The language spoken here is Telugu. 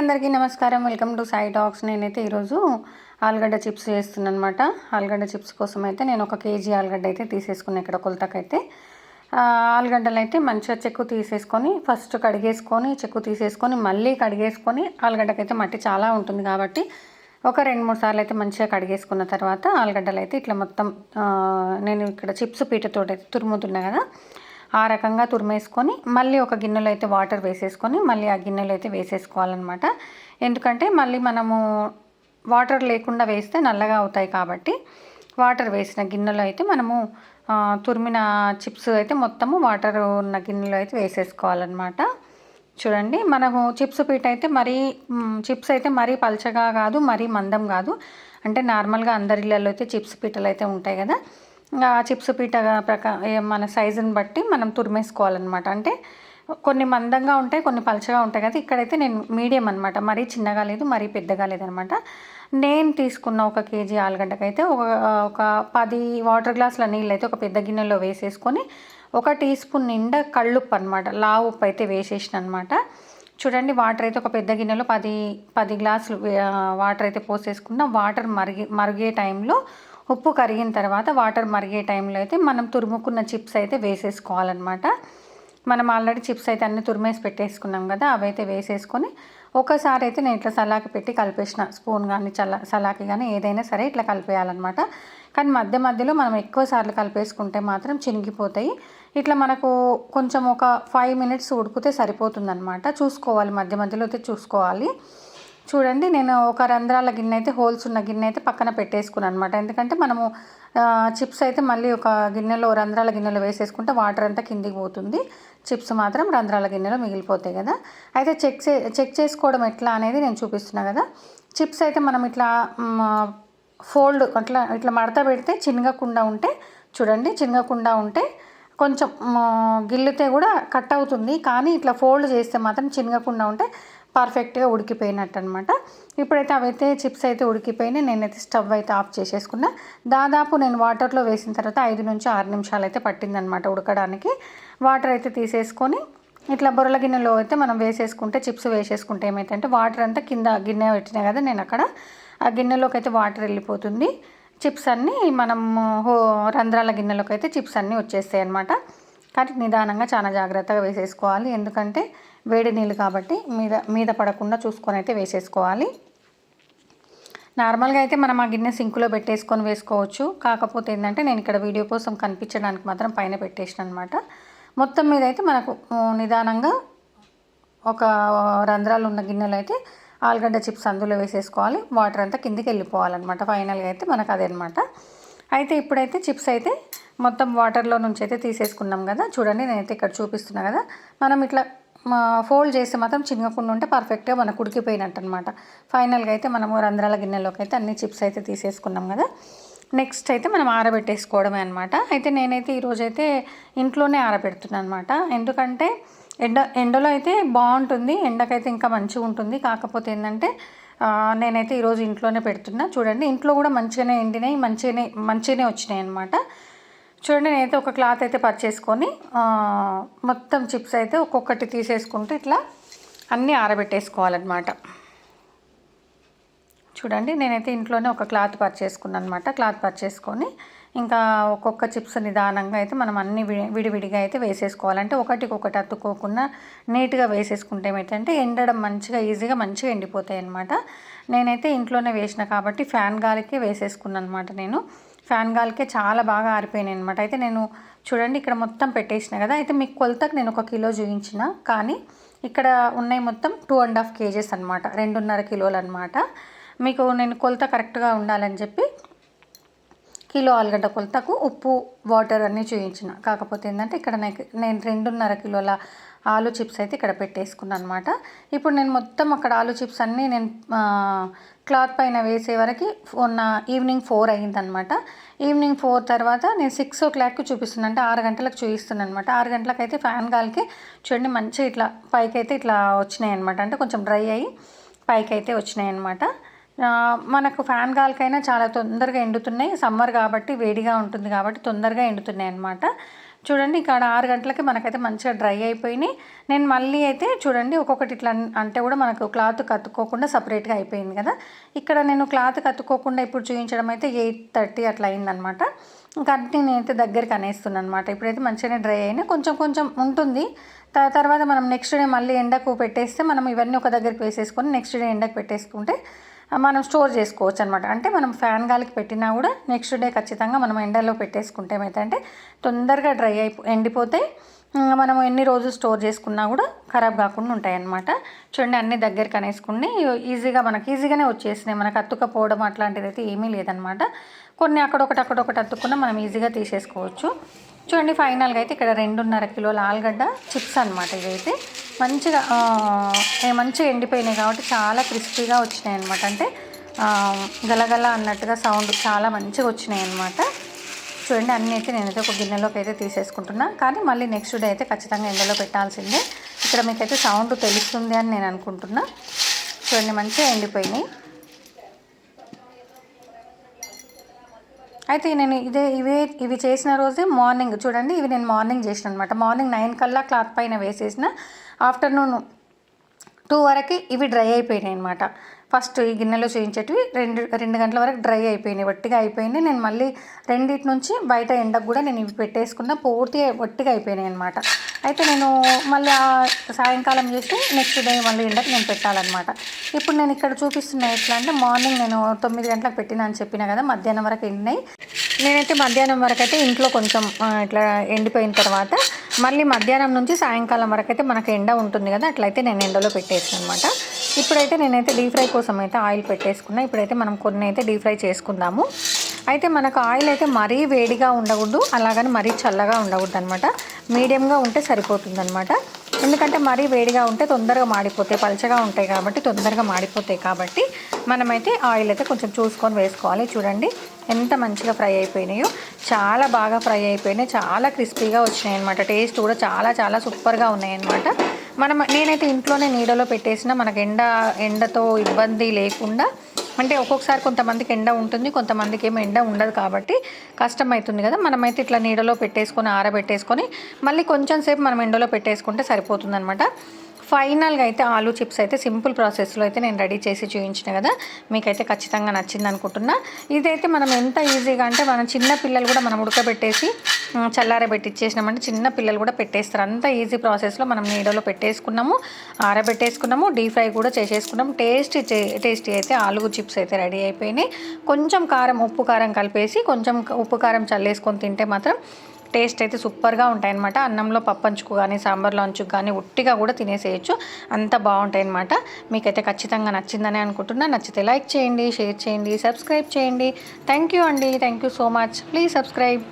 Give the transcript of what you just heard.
అందరికీ నమస్కారం. వెల్కమ్ టు సాయి టాక్స్ నేనైతే ఈరోజు ఆలుగడ్డ చిప్స్ చేస్తున్నాను అనమాట ఆలుగడ్డ చిప్స్ కోసం అయితే నేను ఒక కేజీ ఆలుగడ్డ అయితే తీసేసుకున్నాను ఇక్కడ కొలతకైతే. ఆలుగడ్డలు అయితే మంచిగా చెక్కు తీసేసుకొని ఫస్ట్ కడిగేసుకొని చెక్కు తీసేసుకొని మళ్ళీ కడిగేసుకొని ఆలుగడ్డకైతే మట్టి చాలా ఉంటుంది కాబట్టి ఒక రెండు మూడు సార్లు అయితే మంచిగా కడిగేసుకున్న తర్వాత ఆలుగడ్డలు అయితే ఇట్లా మొత్తం నేను ఇక్కడ చిప్స్ పీటతో అయితే తురుముతున్నా కదా. ఆ రకంగా తురిమేసుకొని మళ్ళీ ఒక గిన్నెలో అయితే వాటర్ వేసేసుకొని మళ్ళీ ఆ గిన్నెలో అయితే వేసేసుకోవాలన్నమాట. ఎందుకంటే మళ్ళీ మనము వాటర్ లేకుండా వేస్తే నల్లగా అవుతాయి కాబట్టి వాటర్ వేసిన గిన్నెలో అయితే మనము తురిమిన చిప్స్ అయితే మొత్తము వాటర్ ఉన్న గిన్నెలో అయితే వేసేసుకోవాలన్నమాట. చూడండి మనము చిప్స్ పీట అయితే మరీ చిప్స్ అయితే మరీ పల్చగా కాదు మరీ మందం కాదు. అంటే నార్మల్గా అందరి ఇళ్ళల్లో అయితే చిప్స్ పీటలు అయితే ఉంటాయి కదా. ఆ చిప్స్ పీట ప్రకారం మన సైజుని బట్టి మనం తురిమేసుకోవాలన్నమాట. అంటే కొన్ని మందంగా ఉంటాయి కొన్ని పలచగా ఉంటాయి కదా. ఇక్కడైతే నేను మీడియం అనమాట మరీ చిన్నగా లేదు మరీ పెద్దగా లేదనమాట నేను తీసుకున్న ఒక కేజీ ఆలుగడ్డకైతే ఒక ఒక పది వాటర్ గ్లాసుల నీళ్ళు అయితే ఒక పెద్ద గిన్నెలో వేసేసుకొని ఒక టీ స్పూన్ నిండా కళ్ళుప్పు అనమాట లావు ఉప్పు అయితే వేసేసిన అనమాట చూడండి వాటర్ అయితే ఒక పెద్ద గిన్నెలో పది పది గ్లాసులు వాటర్ అయితే పోసేసుకున్న వాటర్ మరిగి మరిగే టైంలో ఉప్పు కరిగిన తర్వాత వాటర్ మరిగే టైంలో అయితే మనం తురుముకున్న చిప్స్ అయితే వేసేసుకోవాలన్నమాట. మనం ఆల్రెడీ చిప్స్ అయితే అన్ని తురిమేసి పెట్టేసుకున్నాం కదా అవి అయితే వేసేసుకొని ఒకసారి అయితే నేను ఇట్లా సలాకి పెట్టి కలిపేసిన స్పూన్ కానీ చల్ల సలాకి కానీ ఏదైనా సరే ఇట్లా కలిపేయాలన్నమాట. కానీ మధ్య మధ్యలో మనం ఎక్కువ సార్లు కలిపేసుకుంటే మాత్రం చినిగిపోతాయి. ఇట్లా మనకు కొంచెం ఒక ఫైవ్ మినిట్స్ ఉడికితే సరిపోతుందన్నమాట. చూసుకోవాలి మధ్య మధ్యలో అయితే చూసుకోవాలి. చూడండి నేను ఒక రంధ్రాల గిన్నె అయితే హోల్స్ ఉన్న గిన్నె అయితే పక్కన పెట్టేసుకున్నాను అనమాట ఎందుకంటే మనము చిప్స్ అయితే మళ్ళీ ఒక గిన్నెలో రంధ్రాల గిన్నెలో వేసేసుకుంటే వాటర్ అంతా కిందికి పోతుంది. చిప్స్ మాత్రం రంధ్రాల గిన్నెలో మిగిలిపోతాయి కదా. అయితే చెక్ చెక్ చేసుకోవడం ఎట్లా అనేది నేను చూపిస్తున్నా కదా. చిప్స్ అయితే మనం ఇట్లా ఫోల్డ్ అట్లా ఇట్లా మడత పెడితే చిన్నగకుండా ఉంటే చూడండి చిన్నగకుండా ఉంటే కొంచెం గిల్లితే కూడా కట్ అవుతుంది. కానీ ఇట్లా ఫోల్డ్ చేస్తే మాత్రం చిన్నగకుండా ఉంటే పర్ఫెక్ట్గా ఉడికిపోయినట్టు అనమాట ఇప్పుడైతే అవైతే చిప్స్ అయితే ఉడికిపోయినాయి. నేనైతే స్టవ్ అయితే ఆఫ్ చేసేసుకున్నా. దాదాపు నేను వాటర్లో వేసిన తర్వాత ఐదు నుంచి ఆరు నిమిషాలు అయితే పట్టిందనమాట ఉడకడానికి. వాటర్ అయితే తీసేసుకొని ఇట్లా బొరల గిన్నెలో అయితే మనం వేసేసుకుంటే చిప్స్ వేసేసుకుంటే ఏమైతే వాటర్ అంతా కింద గిన్నె పెట్టినా కదా నేను అక్కడ ఆ గిన్నెలోకి అయితే వాటర్ వెళ్ళిపోతుంది. చిప్స్ అన్నీ మనం రంధ్రాల గిన్నెలోకి అయితే చిప్స్ అన్నీ వచ్చేస్తాయి అనమాట కానీ నిదానంగా చాలా జాగ్రత్తగా వేసేసుకోవాలి. ఎందుకంటే వేడి నీళ్ళు కాబట్టి మీద మీద పడకుండా చూసుకొని అయితే వేసేసుకోవాలి. నార్మల్గా అయితే మనం ఆ గిన్నె సింకులో పెట్టేసుకొని వేసుకోవచ్చు. కాకపోతే ఏంటంటే నేను ఇక్కడ వీడియో కోసం కనిపించడానికి మాత్రం పైన పెట్టేసిన అనమాట మొత్తం మీద అయితే మనకు నిదానంగా ఒక రంధ్రాలు ఉన్న గిన్నెలు అయితే ఆలుగడ్డ చిప్స్ అందులో వేసేసుకోవాలి. వాటర్ అంతా కిందికి వెళ్ళిపోవాలన్నమాట. ఫైనల్గా అయితే మనకు అదే అనమాట అయితే ఇప్పుడైతే చిప్స్ అయితే మొత్తం వాటర్లో నుంచి అయితే తీసేసుకున్నాం కదా. చూడండి నేనైతే ఇక్కడ చూపిస్తున్నా కదా. మనం ఇట్లా ఫోల్డ్ చేస్తే మాత్రం చిన్నకుండా ఉంటే పర్ఫెక్ట్గా మనకు ఉడికిపోయినట్టు అనమాట ఫైనల్గా అయితే మనము రంధ్రాల గిన్నెలోకి అయితే అన్ని చిప్స్ అయితే తీసేసుకున్నాం కదా. నెక్స్ట్ అయితే మనం ఆరబెట్టేసుకోవడమే అనమాట అయితే నేనైతే ఈరోజైతే ఇంట్లోనే ఆరబెడుతున్నాను అనమాట ఎందుకంటే ఎండ ఎండలో అయితే బాగుంటుంది. ఎండకైతే ఇంకా మంచిగా ఉంటుంది. కాకపోతే ఏంటంటే నేనైతే ఈరోజు ఇంట్లోనే పెడుతున్నా. చూడండి ఇంట్లో కూడా మంచిగానే ఎండినాయి మంచిగానే మంచిగానే వచ్చినాయి అనమాట చూడండి నేనైతే ఒక క్లాత్ అయితే పర్చేసుకొని మొత్తం చిప్స్ అయితే ఒక్కొక్కటి తీసేసుకుంటూ ఇట్లా అన్నీ ఆరబెట్టేసుకోవాలన్నమాట. చూడండి నేనైతే ఇంట్లోనే ఒక క్లాత్ పర్చేసుకున్నాను అనమాట క్లాత్ పర్చేసుకొని ఇంకా ఒక్కొక్క చిప్స్ నిదానంగా అయితే మనం అన్ని విడివిడిగా అయితే వేసేసుకోవాలంటే ఒకటికొకటి అతుక్కోకుండా నీట్గా వేసేసుకుంటే ఏమైతే ఎండడం మంచిగా ఈజీగా మంచిగా ఎండిపోతాయి అనమాట నేనైతే ఇంట్లోనే వేసిన కాబట్టి ఫ్యాన్ గాలికి వేసేసుకున్నాను అనమాట నేను. ఫ్యాన్ గాలికే చాలా బాగా ఆరిపోయినాయి అనమాట అయితే నేను చూడండి ఇక్కడ మొత్తం పెట్టేసిన కదా అయితే మీకు కొలతకు నేను ఒక కిలో చూపించిన. కానీ ఇక్కడ ఉన్నాయి మొత్తం టూ అండ్ హాఫ్ కేజెస్ అనమాట రెండున్నర కిలోలు అనమాట మీకు నేను కొలత కరెక్ట్గా ఉండాలని చెప్పి కిలో ఆలుగడ్డ కొలతకు ఉప్పు వాటర్ అన్నీ చూపించిన. కాకపోతే ఏంటంటే ఇక్కడ నేను రెండున్నర కిలోల ఆలు చిప్స్ అయితే ఇక్కడ పెట్టేసుకున్నాను అనమాట ఇప్పుడు నేను మొత్తం అక్కడ ఆలు చిప్స్ అన్నీ నేను క్లాత్ పైన వేసే వరకు ఉన్న ఈవినింగ్ ఫోర్ అయ్యిందనమాట ఈవినింగ్ ఫోర్ తర్వాత నేను సిక్స్ ఓ క్లాక్కి చూపిస్తున్నాను అంటే ఆరు గంటలకు చూపిస్తున్నాను అనమాట ఆరు గంటలకు అయితే ఫ్యాన్ గాలికి చూడండి మంచిగా ఇట్లా పైకి అయితే ఇట్లా వచ్చినాయి అనమాట అంటే కొంచెం డ్రై అయ్యి పైకి అయితే వచ్చినాయి అనమాట మనకు ఫ్యాన్ గాలికైనా చాలా తొందరగా ఎండుతున్నాయి. సమ్మర్ కాబట్టి వేడిగా ఉంటుంది కాబట్టి తొందరగా ఎండుతున్నాయి అనమాట చూడండి ఇక్కడ ఆరు గంటలకి మనకైతే మంచిగా డ్రై అయిపోయినాయి. నేను మళ్ళీ అయితే చూడండి ఒక్కొక్కటి ఇట్లా అంటే కూడా మనకు క్లాత్ కత్తుకోకుండా సపరేట్గా అయిపోయింది కదా. ఇక్కడ నేను క్లాత్ కత్తుకోకుండా ఇప్పుడు చూపించడం అయితే ఎయిట్ థర్టీ అట్లా అయిందనమాట. ఇంకా అన్నీ నేనైతే దగ్గరికి అనేస్తున్నాను అనమాట ఇప్పుడైతే మంచిగానే డ్రై అయినాయి కొంచెం కొంచెం ఉంటుంది. తర్వాత మనం నెక్స్ట్ డే మళ్ళీ ఎండకు పెట్టేస్తే మనం ఇవన్నీ ఒక దగ్గరికి వేసేసుకొని నెక్స్ట్ డే ఎండకు పెట్టేసుకుంటే మనం స్టోర్ చేసుకోవచ్చు అనమాట అంటే మనం ఫ్యాన్ గాలికి పెట్టినా కూడా నెక్స్ట్ డే ఖచ్చితంగా మనం ఎండలో పెట్టేసుకుంటే ఏమైతే తొందరగా డ్రై అయిపో ఎండిపోతాయి మనం ఎన్ని రోజులు స్టోర్ చేసుకున్నా కూడా ఖరాబ్ కాకుండా ఉంటాయి అన్నమాట చూడండి అన్ని దగ్గరికి అనేసుకుని ఈజీగా మనకి ఈజీగానే వచ్చేసినాయి. మనకు అత్తుకపోవడం అట్లాంటిది అయితే ఏమీ లేదనమాట కొన్ని అక్కడొకటి అక్కడొకటి అత్తుకున్న మనం ఈజీగా తీసేసుకోవచ్చు. చూడండి ఫైనల్గా అయితే ఇక్కడ రెండున్నర కిలోల ఆలుగడ్డ చిప్స్ అనమాట ఇవైతే. మంచిగా మంచిగా ఎండిపోయినాయి కాబట్టి చాలా క్రిస్పీగా వచ్చినాయి అనమాట అంటే గలగల అన్నట్టుగా సౌండ్ చాలా మంచిగా వచ్చినాయి అనమాట చూడండి అన్నీ అయితే నేనైతే ఒక గిన్నెలోకి అయితే తీసేసుకుంటున్నా. కానీ మళ్ళీ నెక్స్ట్ డే అయితే ఖచ్చితంగా ఎండలో పెట్టాల్సిందే. ఇక్కడ మీకైతే సౌండ్ తెలుస్తుంది అని నేను అనుకుంటున్నా. చూడండి మంచిగా ఎండిపోయినాయి. అయితే నేను ఇదే ఇవే ఇవి చేసిన రోజే మార్నింగ్ చూడండి ఇవి నేను మార్నింగ్ చేసిన అనమాట మార్నింగ్ నైన్ కల్లా క్లాత్ పైన వేసేసిన. ఆఫ్టర్నూన్ టూ వరకు ఇవి డ్రై అయిపోయినాయి అనమాట ఫస్ట్ ఈ గిన్నెలో చేయించేటివి రెండు రెండు గంటల వరకు డ్రై అయిపోయినాయి. వట్టిగా అయిపోయినాయి నేను మళ్ళీ రెండింటి నుంచి బయట ఎండకు కూడా నేను ఇవి పెట్టేసుకున్న. పూర్తిగా వట్టిగా అయిపోయినాయి అనమాట అయితే నేను మళ్ళీ సాయంకాలం చేసి నెక్స్ట్ డే మళ్ళీ ఎండకు నేను పెట్టాలన్నమాట. ఇప్పుడు నేను ఇక్కడ చూపిస్తున్న ఎట్లా అంటే మార్నింగ్ నేను తొమ్మిది గంటలకు పెట్టినా అని చెప్పిన కదా మధ్యాహ్నం వరకు ఎండినాయి నేనైతే మధ్యాహ్నం వరకు అయితే ఇంట్లో కొంచెం ఇట్లా ఎండిపోయిన తర్వాత మళ్ళీ మధ్యాహ్నం నుంచి సాయంకాలం వరకు అయితే మనకు ఎండ ఉంటుంది కదా అట్లయితే నేను ఎండలో పెట్టేసాను అనమాట ఇప్పుడైతే నేనైతే డీప్ ఫ్రై కోసం అయితే ఆయిల్ పెట్టేసుకున్నా. ఇప్పుడైతే మనం కొన్ని అయితే డీప్ ఫ్రై చేసుకుందాము. అయితే మనకు ఆయిల్ అయితే మరీ వేడిగా ఉండకూడదు అలాగని మరీ చల్లగా ఉండకూడదు అనమాట మీడియంగా ఉంటే సరిపోతుంది అనమాట ఎందుకంటే మరీ వేడిగా ఉంటే తొందరగా మాడిపోతాయి పలచగా ఉంటాయి కాబట్టి తొందరగా మాడిపోతాయి కాబట్టి మనమైతే ఆయిల్ అయితే కొంచెం చూసుకొని వేసుకోవాలి. చూడండి ఎంత మంచిగా ఫ్రై అయిపోయినాయో. చాలా బాగా ఫ్రై అయిపోయినాయి చాలా క్రిస్పీగా వచ్చినాయి అనమాట టేస్ట్ కూడా చాలా చాలా సూపర్గా ఉన్నాయి అనమాట మనం నేనైతే ఇంట్లోనే నీడలో పెట్టేసిన మనకు ఎండ ఎండతో ఇబ్బంది లేకుండా అంటే ఒక్కొక్కసారి కొంతమందికి ఎండ ఉంటుంది కొంతమందికి ఏమో ఎండ ఉండదు కాబట్టి కష్టం అవుతుంది కదా. మనమైతే ఇట్లా నీడలో పెట్టేసుకొని ఆరబెట్టేసుకొని మళ్ళీ కొంచెం సేపు మనం ఎండలో పెట్టేసుకుంటే సరిపోతుంది అనమాట ఫైనల్గా అయితే ఆలూ చిప్స్ అయితే సింపుల్ ప్రాసెస్లో అయితే నేను రెడీ చేసి చూపించిన కదా మీకైతే ఖచ్చితంగా నచ్చింది అనుకుంటున్నా. ఇదైతే మనం ఎంత ఈజీగా అంటే మనం చిన్న పిల్లలు కూడా మనం ఉడకబెట్టేసి చల్లారబెట్టి ఇచ్చేసినామంటే చిన్న పిల్లలు కూడా పెట్టేస్తారు. అంత ఈజీ ప్రాసెస్లో మనం నీడలో పెట్టేసుకున్నాము ఆరబెట్టేసుకున్నాము డీప్ ఫ్రై కూడా చేసేసుకున్నాము. టేస్ట్ టేస్టీ అయితే ఆలుగు చిప్స్ అయితే రెడీ అయిపోయినాయి. కొంచెం కారం ఉప్పు కారం కలిపేసి కొంచెం ఉప్పు కారం చల్లేసుకొని తింటే మాత్రం టేస్ట్ అయితే సూపర్గా ఉంటాయన్నమాట. అన్నంలో పప్పంచుకు కానీ సాంబార్లో అంచుకు కానీ ఉట్టిగా కూడా తినేసేయచ్చు. అంత బాగుంటాయి అనమాట మీకైతే ఖచ్చితంగా నచ్చిందని అనుకుంటున్నా. నచ్చితే లైక్ చేయండి షేర్ చేయండి సబ్స్క్రైబ్ చేయండి. థ్యాంక్ యూ అండి. Thank you so much. Please subscribe.